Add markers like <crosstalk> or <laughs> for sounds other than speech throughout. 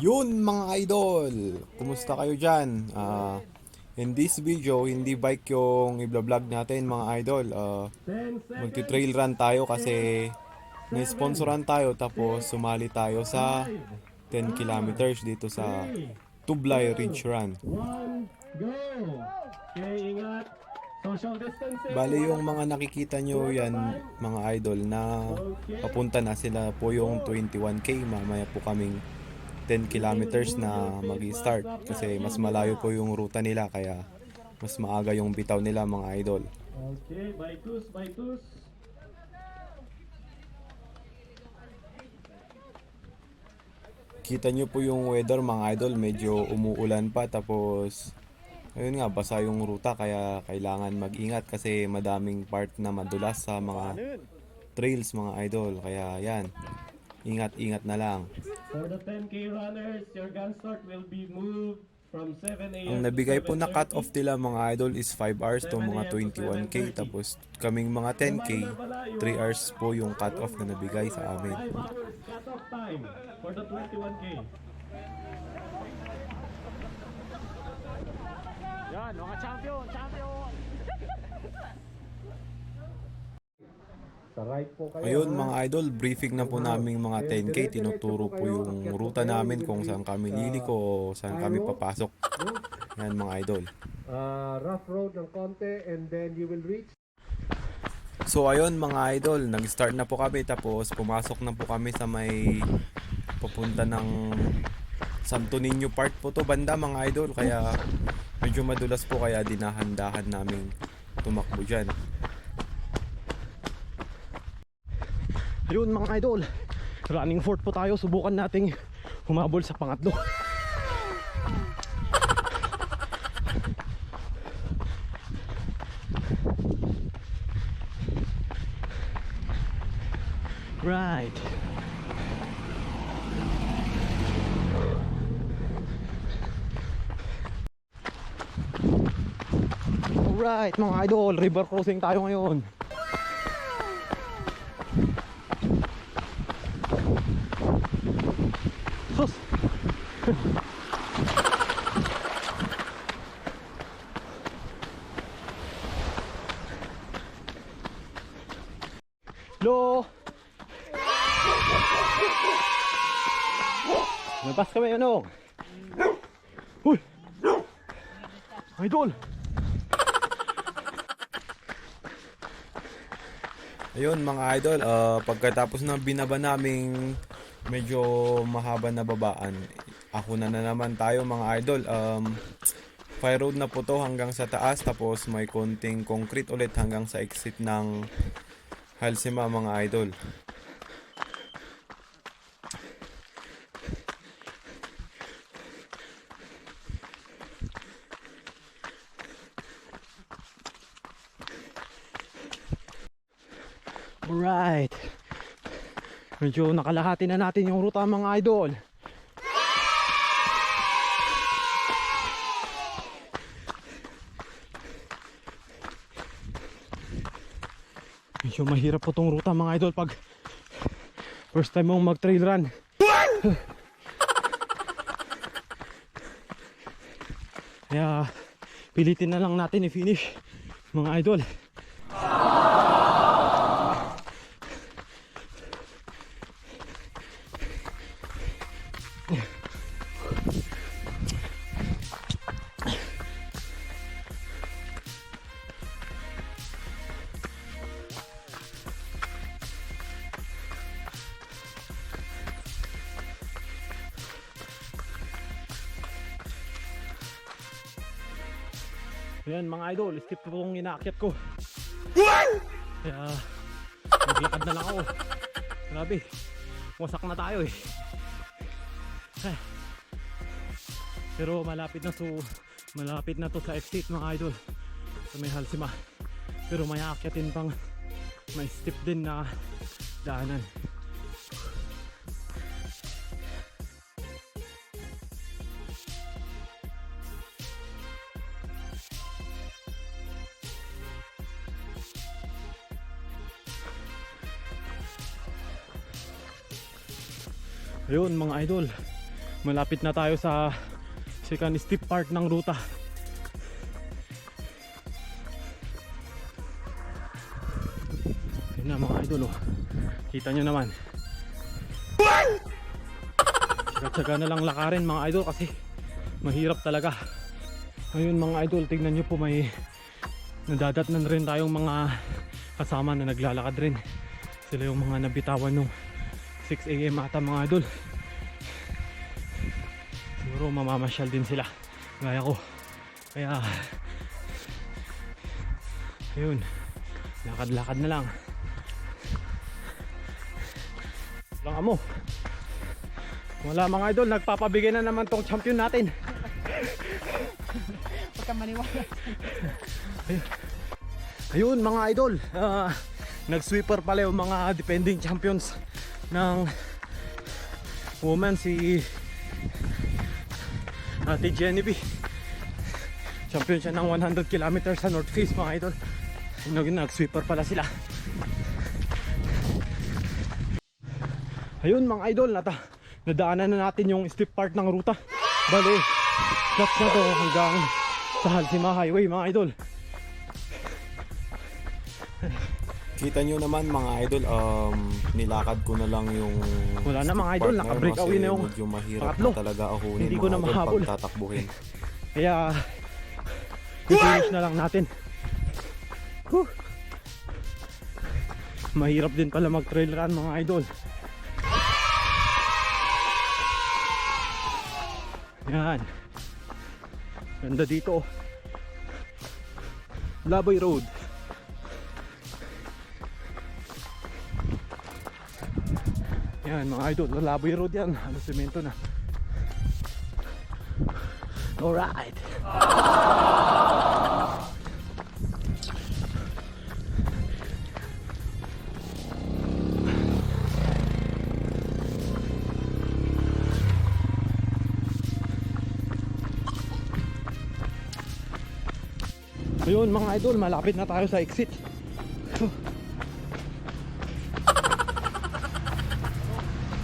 Ayun mga idol, kumusta kayo dyan? Ah, in this video, hindi bike yung i-vlog natin mga idol. Ah, magti-trail run tayo kasi may sponsoran tayo tapos sumali tayo sa 10 kilometers dito sa Tublay Ridge Run. Bali yung mga nakikita nyo yan mga idol na papunta na sila po yung 21k mamaya po kaming 10 kilometers na mag start kasi mas malayo po yung ruta nila kaya mas maaga yung bitaw nila mga idol. Okay, baikus, baikus. kita nyo po yung weather mga idol. Medyo umuulan pa tapos ayun nga basa yung ruta kaya kailangan mag-ingat kasi madaming part na madulas sa mga trails mga idol. Kaya yan ingat ingat na lang For the 10K runners, your gun start will be moved from 7 a.m. Ang nabigay po na 7:30. cut off nila mga idol is 5 hours to mga 21k tapos kaming mga 10k 3 hours po yung cut off na nabigay sa amin. 5 hours cut-off time for the 21K. Yan, mga champion, champion! Sa right po kayo. Ayun mga idol, briefing na po namin mga 10k, tinuturo po yung ruta namin kung saan kami liliko saan kami papasok. Yan mga idol. uh, rough road ng konti and then you will reach So ayun mga idol, nag-start na po kami tapos pumasok na po kami sa may papunta ng Santo Niño Park po to banda mga idol kaya medyo madulas po kaya dinahandahan namin tumakbo dyan. Ayun mga idol, running fort po tayo. Subukan nating humabol sa pangatlo. Right. Alright mga idol, river crossing tayo ngayon. Ano? Uy! Idol! Ayun mga idol, ah, pagkatapos na binaba naming medyo mahaba na babaan, ako na na naman tayo mga idol. Um, fire road na po to hanggang sa taas tapos may konting concrete ulit hanggang sa exit ng Halsima mga idol. Alright. Medyo nakalahati na natin yung ruta mga idol. Medyo mahirap po tong ruta mga idol pag first time mong mag trail run. Kaya pilitin na lang natin i-finish mga idol. Ayan mga idol, skip po itong inaakyat ko. Kaya maglakad na lang ako. Grabe, wasak na tayo eh. Pero malapit na to, malapit na to sa exit mga idol. Sa may Halsima. Pero may aakyatin pang may steep din na daanan. Ayun mga idol, Malapit na tayo sa second steep part ng ruta. Yun na mga idol oh. Kita nyo naman. Tsaga-tsaga na lang lakarin mga idol kasi mahirap talaga. Ayun mga idol, tignan nyo po may nadadatnan rin tayong mga kasama na naglalakad rin. Sila yung mga nabitawan nung 6am ata mga idol. Siguro mamamasyal din sila. Gaya ko. Kaya ayun. Lakad-lakad na lang. Lang amo. Wala mga idol, nagpapabigay na naman tong champion natin. Kang maniwala. Ayun mga idol, ah, nag-sweeper pala yung mga defending champions ng woman si Ate Genevieve. Champion siya ng 100 kilometers sa North Face mga idol. Nag nag-sweeper pala sila. Ayun mga idol, nata nadaanan na natin yung steep part ng ruta. Bale, flat na to hanggang sa Halsima Highway mga idol. Kita nyo naman mga idol, um, nilakad ko na lang yung Wala na, mga idol, naka-break away na yung medyo mahirap pangatlo. na talaga ahunin Hindi ko na mahabol. pag tatakbuhin. <laughs> Kaya i-finish na lang natin. Whew. Mahirap din pala mag trail run mga idol. Yan. Ganda dito. Laboy Road. Yan mga idol, Laboy Road yan. Ano semento na. Alright. Ayun mga idol, malapit na tayo sa exit.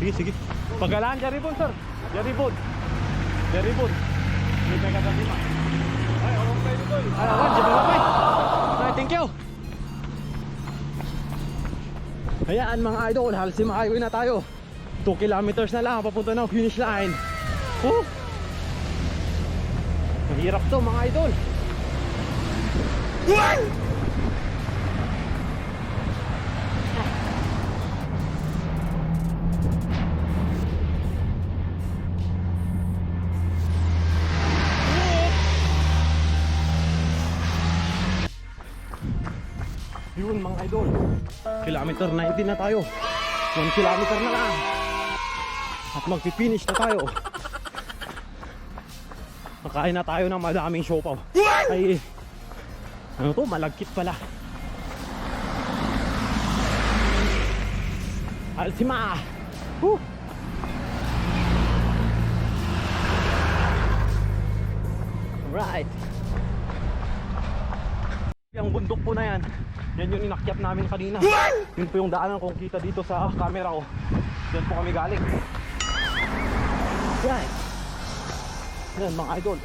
Sige, sige. Pagalaan, Jaribon, sir. Jaribon. Jaribon. Hindi ka kagabi ma. Ay, awang kayo dito. Ay, awang, di ba? Ay, thank you. Ayan mga idol, Halsima Highway na tayo. 2 kilometers na lang papunta ng finish line. Woo! Mahirap to mga idol. Yun mga idol. Kilometer 19 na tayo. 1 kilometer na lang. At magpipinish na tayo. Makain na tayo ng madaming siopaw. Ay, ano to? Malagkit pala. Alsima! Woo! Right. Yung bundok po na yan, yan yung inakyat namin kanina. Yun po yung daanan kong kita dito sa camera ko. Yan po kami galing. Yan. Yan mga idol.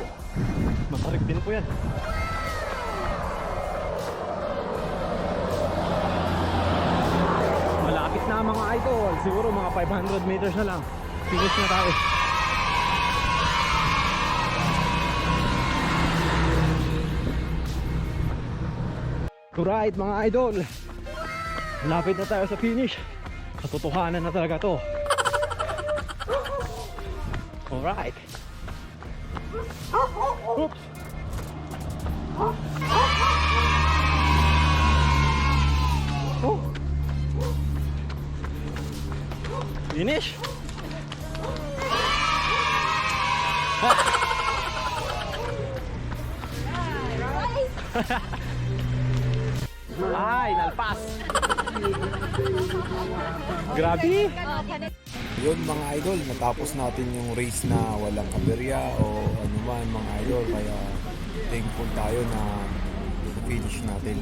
Masarik din po yan. Malapit na mga idol. Siguro mga 500 meters na lang. Finish na tayo. Alright mga idol. Lapit na tayo sa finish. Katotohanan na talaga to. Alright. Oops. Oh. Finish Ay, nalpas Grabe Yun mga idol, natapos natin yung race na walang aberya o anuman mga idol. Kaya thankful tayo na finish natin.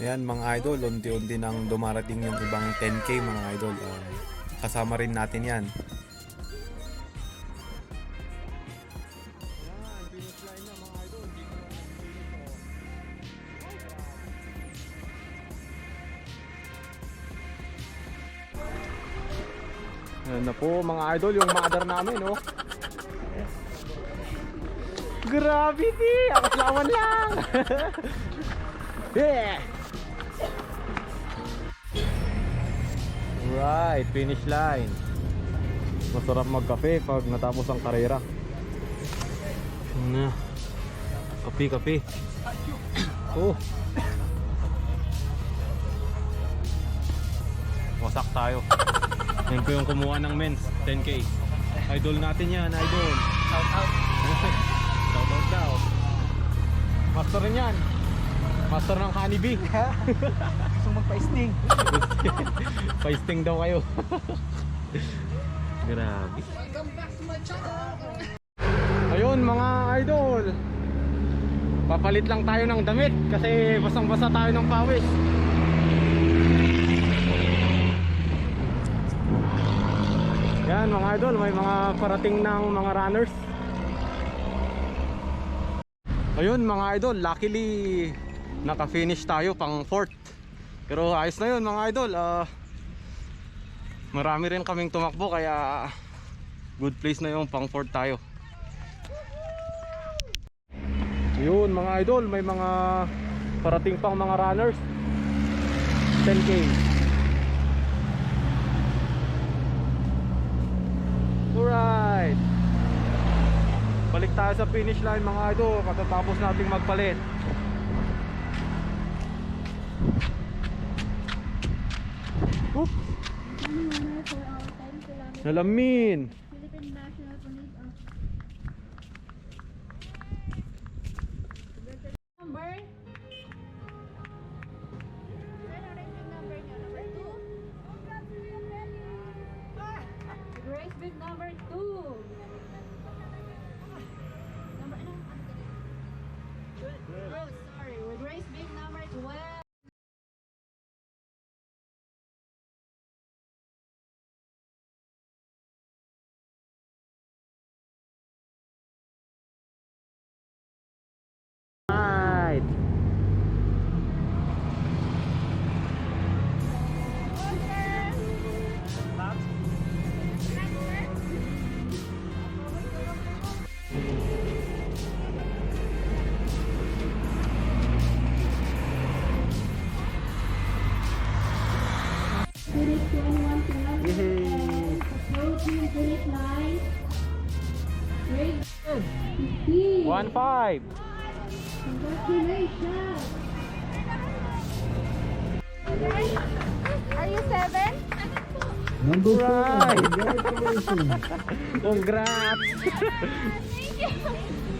Ayan mga idol, unti-unti nang dumarating yung ibang 10k mga idol. Ah, kasama rin natin yan. Po mga idol, yung mother namin, oh. Gravity! Akas lawan lang! yeah! Right, finish line. Masarap magkape pag natapos ang karera. Na. Kape, kape. Oh. Wasak tayo. Yan po yung kumuha ng men's 10k. Idol natin yan, idol. Shout out. Shout out daw. Master rin yan. Master ng Honeybee. <laughs> Gusto magpa-sting. <laughs> Pa-sting daw kayo. Grabe. Ayun mga idol. Papalit lang tayo ng damit kasi basang-basa tayo ng pawis. Yan mga idol, may mga parating ng mga runners. Ayun mga idol, luckily naka-finish tayo pang fourth. Pero ayos na yun mga idol. ah marami rin kaming tumakbo kaya good place na yung pang fourth tayo. Yun mga idol, may mga parating pang mga runners. 10k. Alright. Balik tayo sa finish line mga idol katatapos nating magpalit. Oop, Honor for our 10 kilometers nalamin. Philippine National Police Number? Finish line. Great. 15. One five. Congratulations. Are you seven? Right. <laughs> Congrats. <laughs>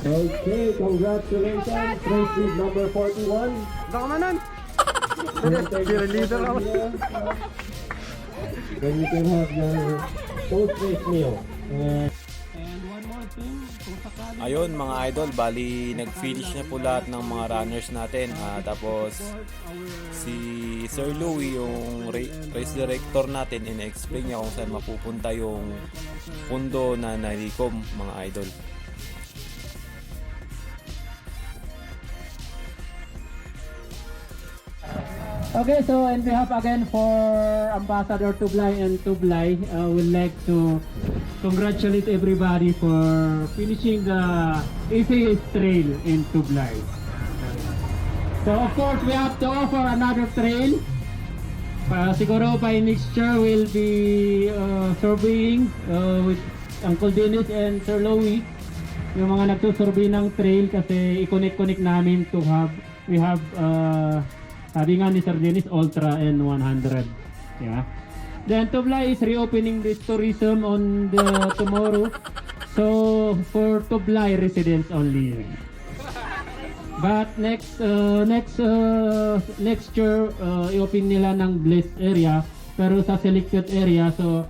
Okay, congratulations. Lead number 41. Nakamanan. Cheerleader ako. Then you can have your post-race meal. And Ayun mga idol, bali nag-finish na po lahat ng mga runners natin. Ah, tapos si Sir Louie, yung ra- race director natin, ina-explain niya kung saan mapupunta yung pundo na nalikom mga idol. Okay, so on behalf again for Ambassador Tublay and Tublay, uh, would like to congratulate everybody for finishing the ACS trail in Tublay. So of course, we have to offer another trail. Uh, siguro by next year, we'll be uh, surveying uh, with Uncle Dennis and Sir Louie yung mga nagsusurvey ng trail kasi i-connect-connect namin to have, we have, uh, sabi nga ni Sir Dennis, Ultra N100. Yeah. Then Tublay is reopening this tourism on the tomorrow. So for Tublay residents only. But next uh, next uh, next year uh, i-open nila ng blessed area. Pero sa selected area so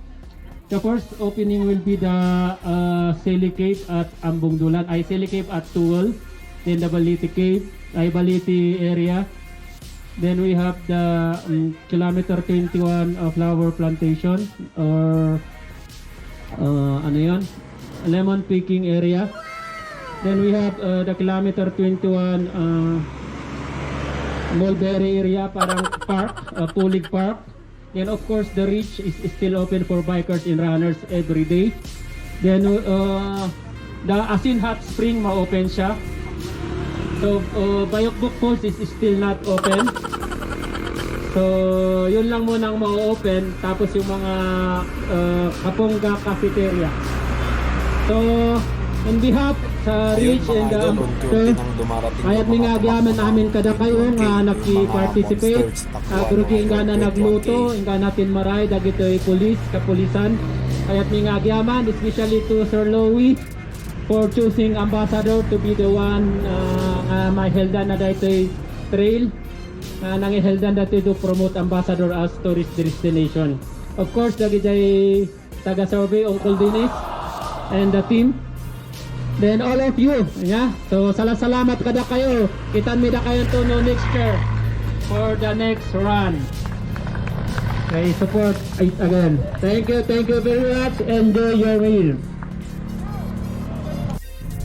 the first opening will be the uh, Cave at Ambong Dulan ay Cave at Tuwal. Then the Baliti Cave. Ay Baliti area then we have the um, kilometer 21 of flower plantation or uh, ano yon lemon picking area. Then we have uh, the kilometer 21 uh, Mulberry area parang park uh, Pulig Park. Then of course the reach is, is still open for bikers and runners every day. Then uh, the Asin Hot Spring ma-open siya so uh, Bayokbuk Falls is, still not open So, yun lang muna ang ma-open tapos yung mga uh, Kapongga Cafeteria. So, on behalf sa Rich and the yung mi mga nga agyaman namin kada kayo nga naki-participate. pero takbuhan, nga na nagluto, 21K. inga natin maray, dagitoy pulis, kapulisan. Kayat mi nga agyaman, especially to Sir Louie for choosing ambassador to be the one uh, nga maheldan na daytoy trail uh, nangiheldan dati to promote ambassador as tourist destination. Of course, dagi jay taga-survey Uncle Dennis and the team. Then all of you, yeah. So salamat kada kayo. Kitan mi kayo to no next year for the next run. Okay, support it again. Thank you, thank you very much. Enjoy your meal.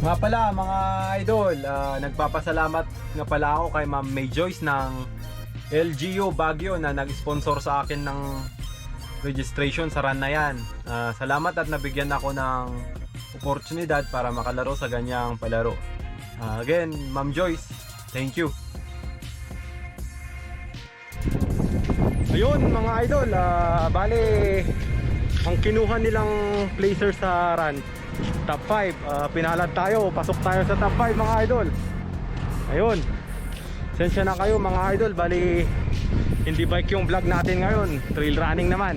Nga pala mga idol, ah, nagpapasalamat nga pala ako kay Ma'am May Joyce ng LGU Baguio na nag-sponsor sa akin ng registration sa run na yan. Ah, salamat at nabigyan ako ng oportunidad para makalaro sa ganyang palaro. Ah, again, Ma'am Joyce, thank you. Ayun mga idol, ah, bale ang kinuha nilang placer sa run top 5 pinalad tayo. Pasok tayo sa top 5 mga idol. Ayun. Sensya na kayo mga idol. Bali hindi bike yung vlog natin ngayon. Trail running naman.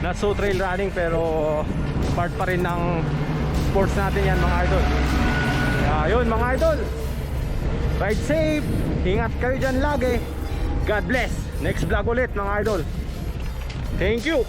Not so trail running pero part pa rin ng sports natin yan mga idol. Ayun mga idol. Ride safe. Ingat kayo dyan lagi. God bless. Next vlog ulit mga idol. Thank you